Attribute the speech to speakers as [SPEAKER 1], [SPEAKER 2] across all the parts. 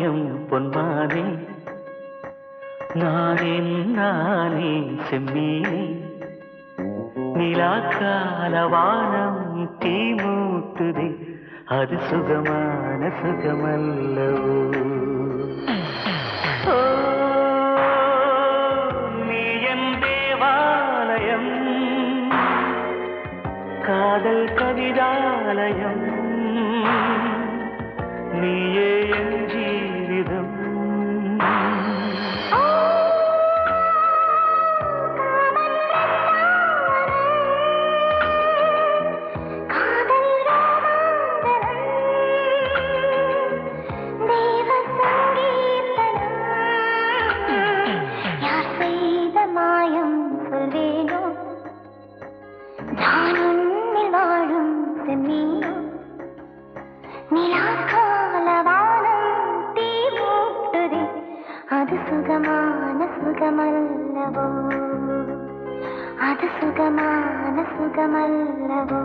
[SPEAKER 1] நாணயம் பொன்மானே நானே நானே செம்மீனே நிலாக்கால வானம் தீ மூட்டுதே அது சுகமான சுகமல்லவோ. நீ என் தேவாலயம் காதல் கவிதாலயம். நீயே என்
[SPEAKER 2] அது சுகமான சுகமல்லவோ அது சுகமான சுகமல்லவோ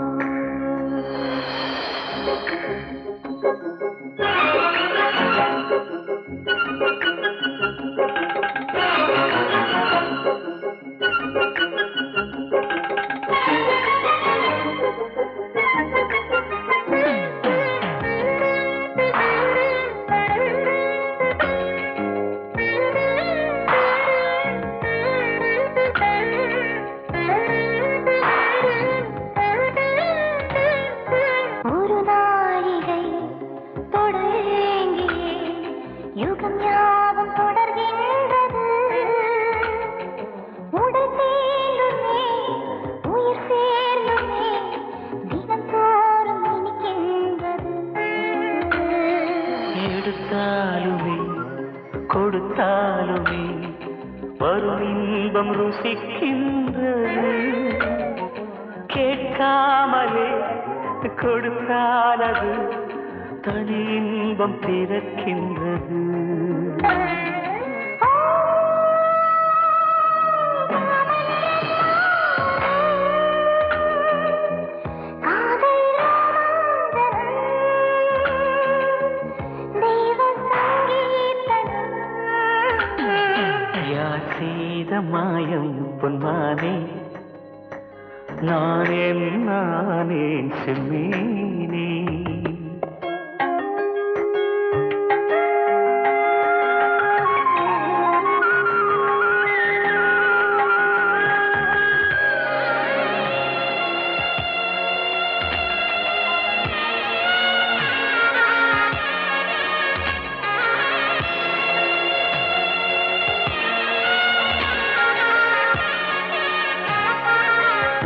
[SPEAKER 1] நானேன் செம்மீனே.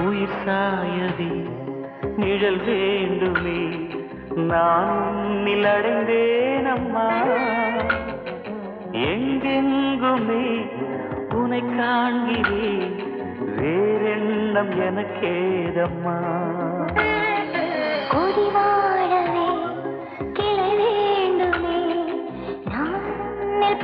[SPEAKER 1] உயிர் சாயதி நிழல் வேண்டுமே. நான் உன்னில் அடைந்தேன் அம்மா. எங்கெங்குமே உனை காண்கிறேன். வேறெண்ணம் எனக்கேதம்மா.
[SPEAKER 2] கொடிவாழவே கிளை வேண்டுமே. நான் உன்னில்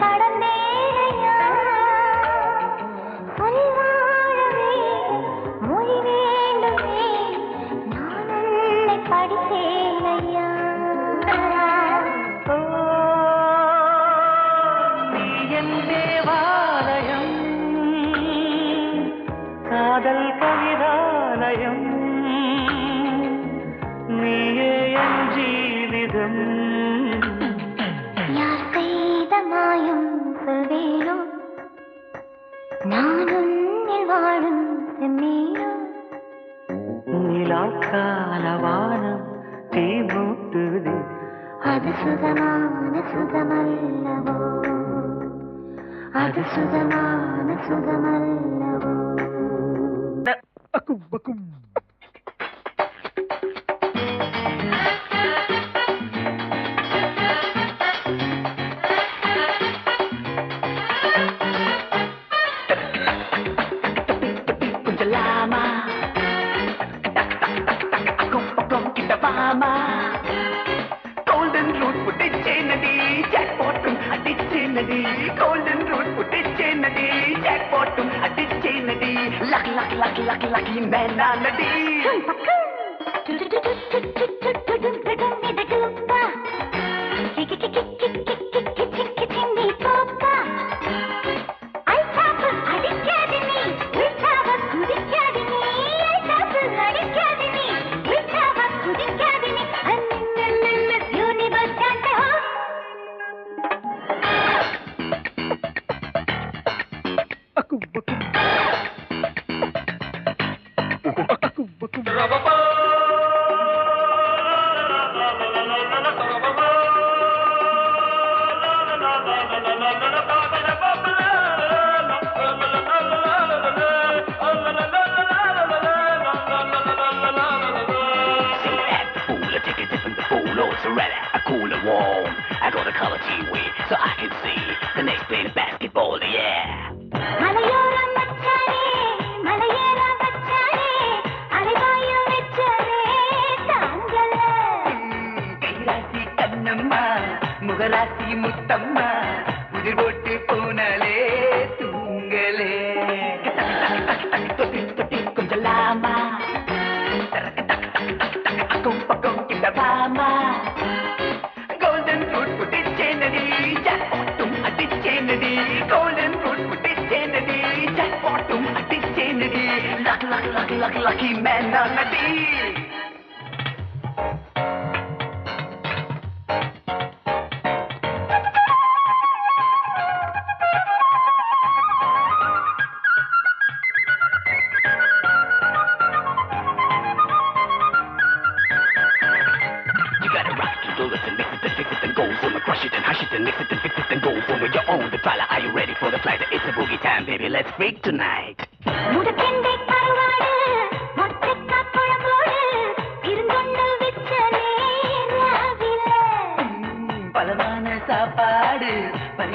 [SPEAKER 2] சுகமல்லவோ அது சுகமான சுகமல்லவோ
[SPEAKER 1] கொஞ்சம் lucky,
[SPEAKER 2] lucky
[SPEAKER 3] man on the beat. lucky man on the beat.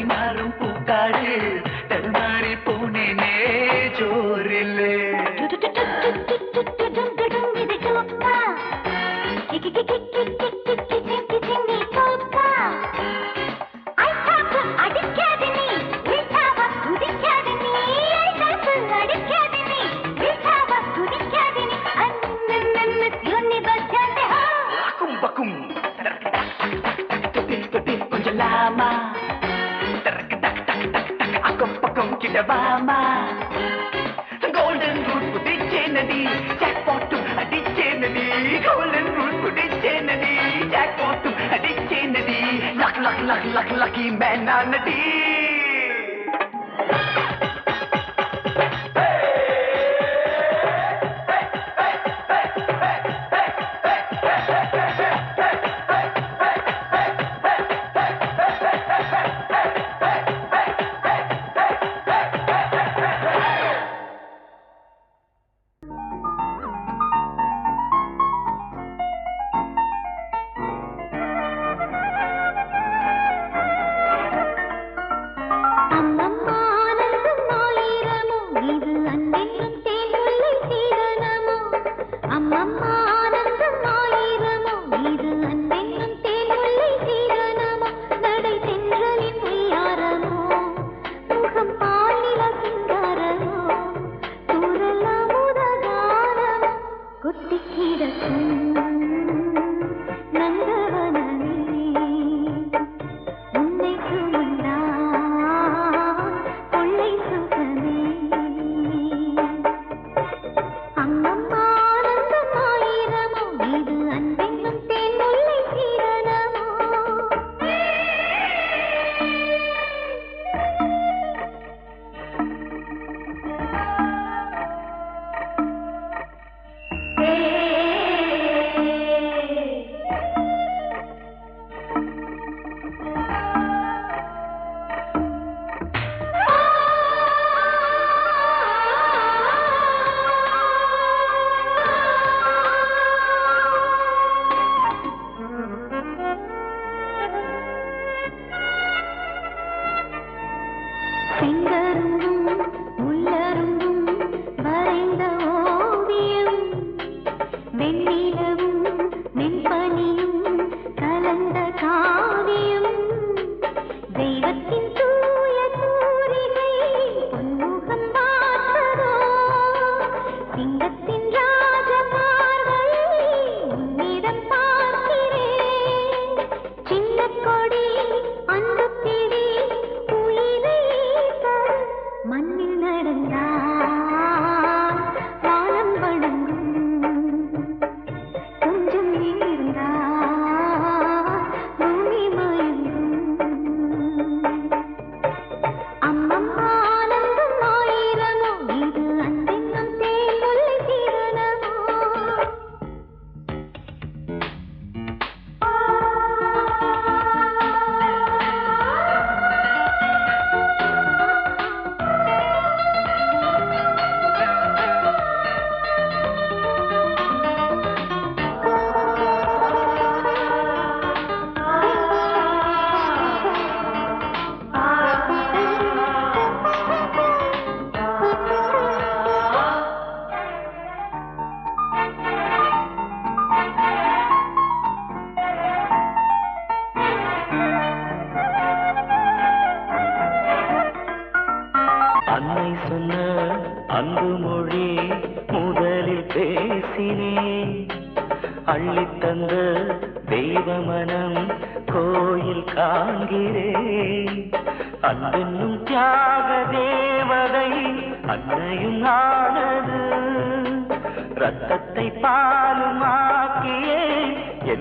[SPEAKER 3] நறும் பூ Terk, tak, tak, tak, tak, ako pakom kita bama. Golden rule
[SPEAKER 2] pudichennadi, jackpot adichennadi. Golden rule pudichennadi, jackpot adichennadi. Luck, luck, luck, luck, lucky man anadi.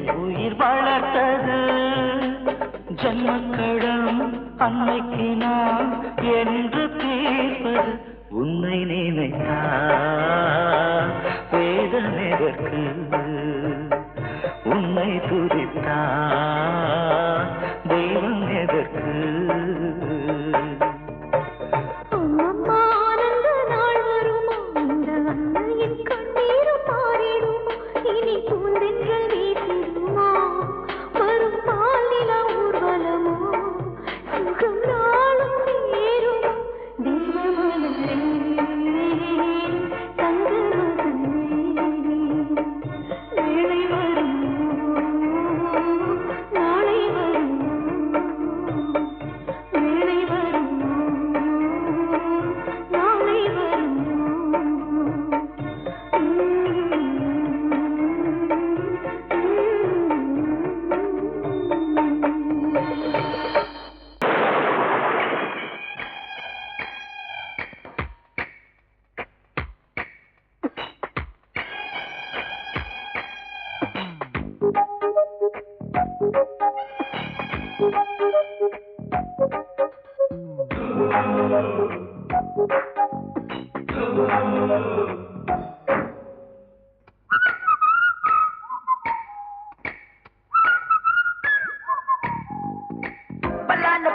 [SPEAKER 2] உயிர் வளர்த்தது. ஜன்மக்கடம் அன்னைக்கு நான் என்று தீர்ப்பது உன்னை நினைத்தா வேதனைதற்கு உன்னை துதித்தா தெய்வம் எதற்கு?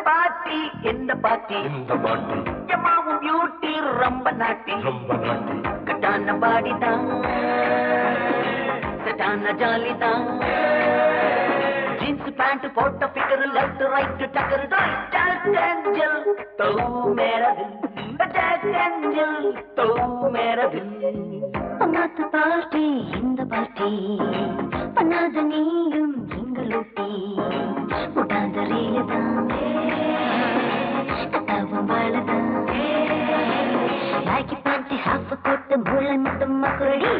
[SPEAKER 3] பாட்டி எந்த பாட்டி?
[SPEAKER 4] இந்த பாட்டி?
[SPEAKER 3] எம்மாவும் பியூட்டி ரொம்ப நாட்டி.
[SPEAKER 4] ரொம்ப நாட்டி.
[SPEAKER 3] கட்டான பாடி தான் சட்டான ஜாலி தான் ஜீன்ஸ் பேண்ட் போட்ட பிக்கரு லெஃப்ட் ரைட் டக்கரு ஜாக் தோ மேரா தில் ஜாக் தோ மேரா தில்
[SPEAKER 5] பண்ணாத பார்ட்டி இந்த பார்ட்டி பண்ணாத நீயும் எங்களூட்டி முட்டாத ரீலதான் கட்டாவும் வாழதான் பாக்கி ஹாஃப் கொட்டு முளை மட்டும் மக்குரடி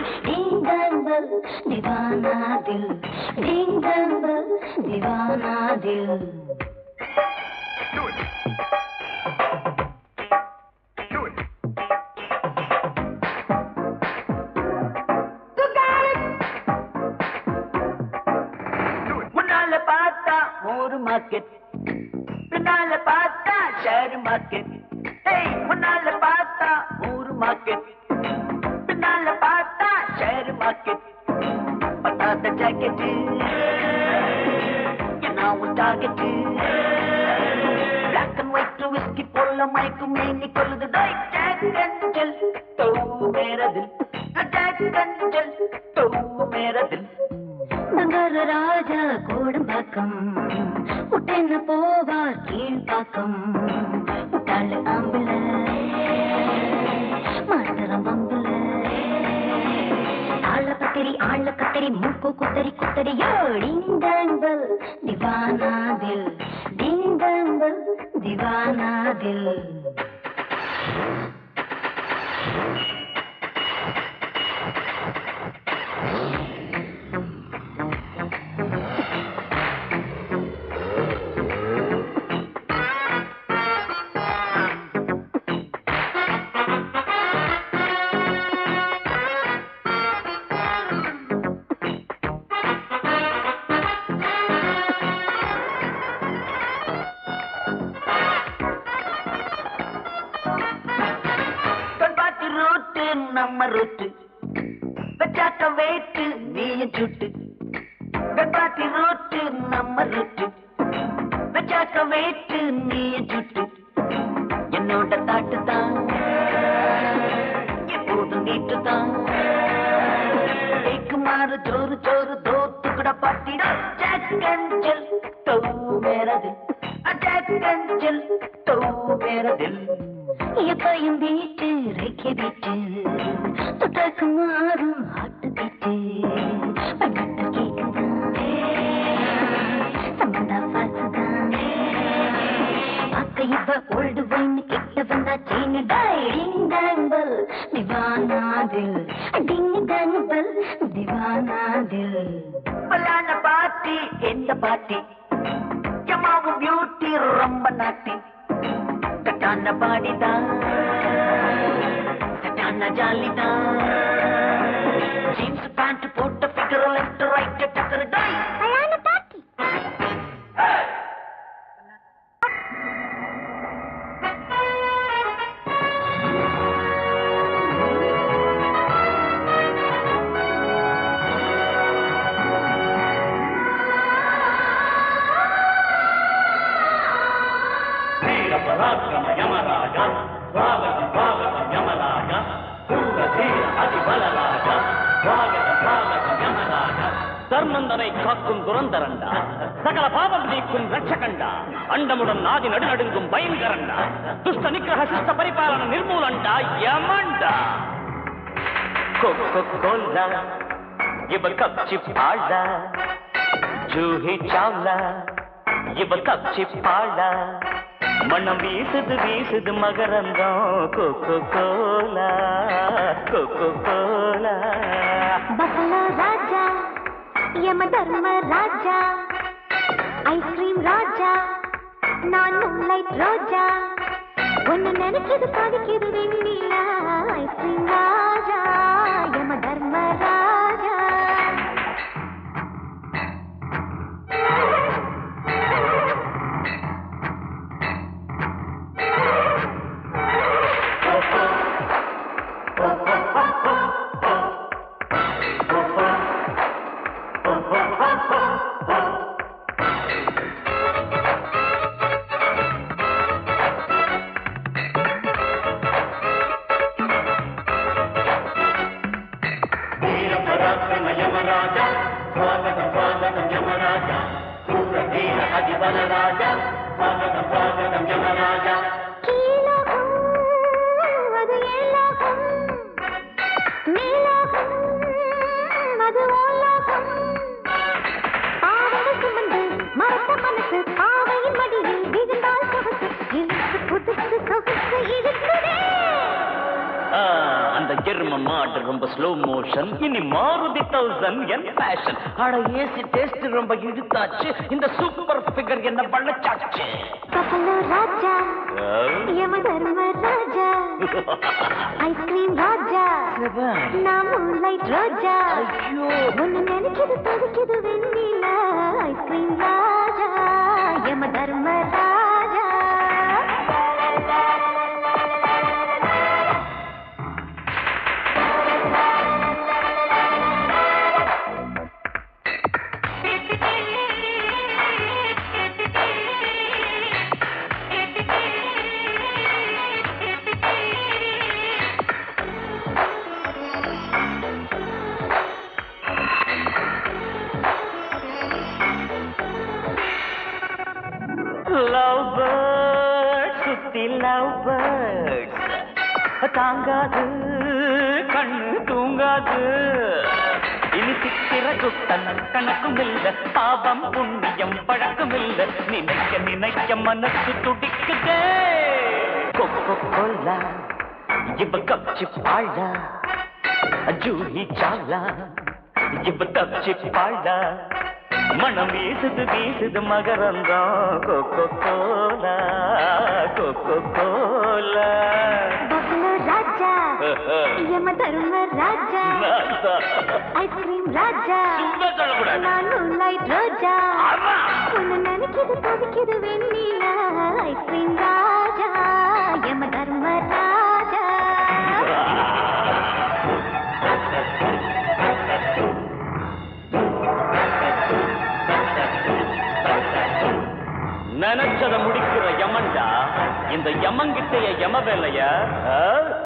[SPEAKER 5] दीवाना दिल திவானாதில். டிங் டாங்கல் திவானாதில்
[SPEAKER 3] பார்த்தா மார்க்கெட். பின்னால பார்த்தா ஷேர் மார்க்கெட். முன்னால பார்த்தா ஊர் மார்க்கெட். ஷேர் மார்க்கெட் பட்டாத ஜாக்கெட் என்ன உன் target black and white whisky போல மயக்கும் மேனி கொள்ளுது டோய் ஜாக் அஞ்சல் தோ மேரதில் ஜாக் அஞ்சல் தோ மேரதில்
[SPEAKER 5] நகர ராஜா கோடம்பாக்கம் முட்டென்ன போவார் கீழ்பாக்கம் முட்டாளு ஆம்புல ஆள பத்திரி ஆள கத்தரி மூக்கு குத்தரி குத்தரியோ டிங்காங்கல் திவானாதில் டிங்காங்கல் திவானாதில்.
[SPEAKER 3] கண்பாட்டி ரூட்டு நம்ம வச்சாக்க வேட்டு நீயும் சுட்டு. வெப்பாத்தி ரோட்டு நம்ம ரொட்டு வச்சாக்க வேட்டு நீயும் சுட்டு. என்னோட தாட்டு தான் எப்போதும் நீட்டு தான் ஏக்குமாறு ஜோறு ஜோறு தோத்து கூட பாட்டிடா ஜாக்கஞ்சல் தோ மேரதில் ஜாக்கஞ்சல் தோ மேரதில்
[SPEAKER 5] எப்பையும் வீட்டு ரெக்கை விட்டு தொட்டாக்கு மாறும் ஆட்டு விட்டு. பண்பாட்டு கேக்குதான் சம்பந்தா பாசுதான் பார்க்க இவ ஓல்டு வைன் கிட்ட வந்தா சீனு டிங் டாங்கல் திவானாதில் டிங் டாங்கல் திவானாதில்.
[SPEAKER 3] எந்த பாட்டி? எம்மாவும் பியூட்டி ரொம்ப நாட்டி. சட்டான பாடிதான் சட்டான ஜாலிதான் ஜீன்ஸ் பேண்ட் போட்டு
[SPEAKER 1] தர்மந்தனை காக்கும் துரந்தரண்டா சகல பாவம் நீக்கும் ரட்சகண்டா அண்டமுடன் நாதி நடுநடுங்கும் பயங்கரண்டா துஷ்ட நிக்கிரக சிஷ்ட பரிபாலன நிர்மூலண்டா யமண்டா கொக்கோ கோலா இவ கப்சி பாழா ஜூஹி சாவ்லா இவ கப்சி பாழா மனம் வீசுது வீசுது மகரந்தம் Coca Cola Coca Cola
[SPEAKER 2] buffalo Raja Yama Dharma Raja ice cream ராஜா. நான் லைட் ரோஜா. ஒன்னு நினைக்கிறது பாதிக்குது வெண்ணிலா. ஐஸ்கிரீம் ராஜா யம தர்ம ராஜா
[SPEAKER 1] ஸ்லோ மோஷன் இனி மாருதி தௌசண்ட் என் ஃபேஷன் ஆனா ஏசி டேஸ்ட் ரொம்ப இழுத்தாச்சு. இந்த சூப்பர் ஃபிகர் என்ன
[SPEAKER 2] பஃபலோ ராஜா யம தர்ம ராஜா ஐஸ்கிரீம் ராஜா நான் மூன்லைட் ரோஜா. ஒன்னு நினைச்சது தவிக்குது வெண்ணிலா ஐஸ்கிரீம் ராஜா யம தர்ம ராஜா.
[SPEAKER 1] தாங்காது கண்ணு தூங்காது. இனி சித்திர குத்தனம் கணக்கும் இல்ல பாவம் புண்ணியம் பழக்கம் இல்ல நினைக்க நினைக்க மனசு துடிக்குதே. கொக்கோ கொல்லா இவ கப்சி பாழா ஜூஹி சாலா இவ தப்சி பாழா மனம் வீசுது வீசுது மகரந்தம் Coca Cola Coca Cola.
[SPEAKER 2] Yama Dharma Raja. Ice cream ராஜா. நான் மூன்லைட் ரோஜா.
[SPEAKER 1] ஆமா.
[SPEAKER 2] ஒன்னு நினைக்குது தவிக்குது வெண்ணிலா. ஐஸ்கிரீம் ராஜா. யம தர்ம ராஜா.
[SPEAKER 1] நினைச்சத முடிக்கிற யமன்டா இந்த யமங்கிட்டைய யம வேலைய?